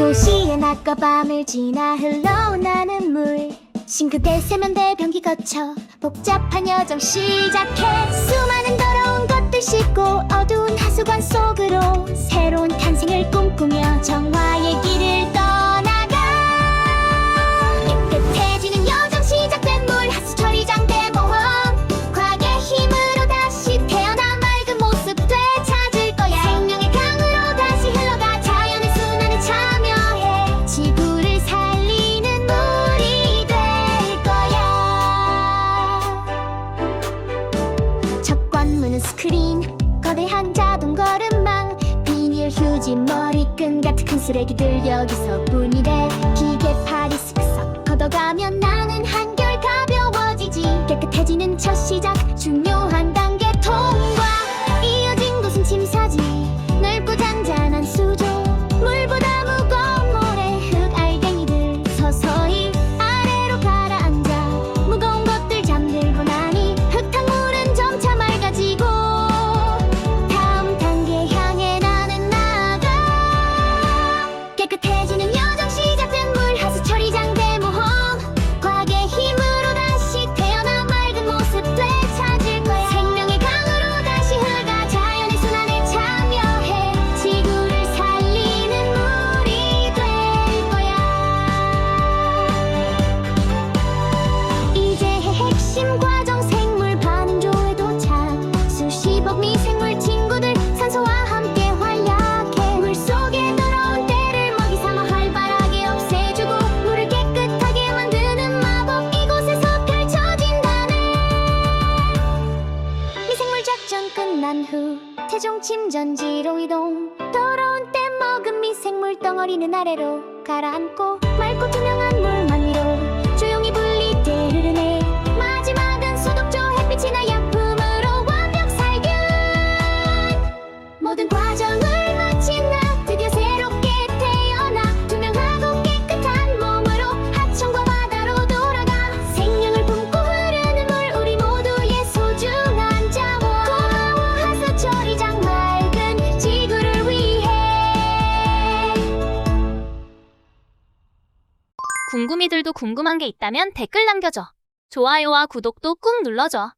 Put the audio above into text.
도시의 낮과 밤을 지나 흘러나는 물. 싱크대 세면대 변기 거쳐 복잡한 여정 시작해. 수많은 더러운 것들 씻고 어두운 하수관 속으로 새로운 탄생을 꿈꾸며 정화의 거대한 자동 걸음망. 비닐 휴지 머리끈 같은 큰 쓰레기들 여기서 뿐이래 기계팔이 슥슥 걷어가면 나는 한결 가벼워지지. 깨끗해지는 첫 시작. 작전 끝난 후 태종 침전지로 이동. 더러운 때 먹은 미생물 덩어리는 아래로 가라앉고 맑고 투명한 물만 궁금이들도 궁금한 게 있다면 댓글 남겨줘. 좋아요와 구독도 꾹 눌러줘.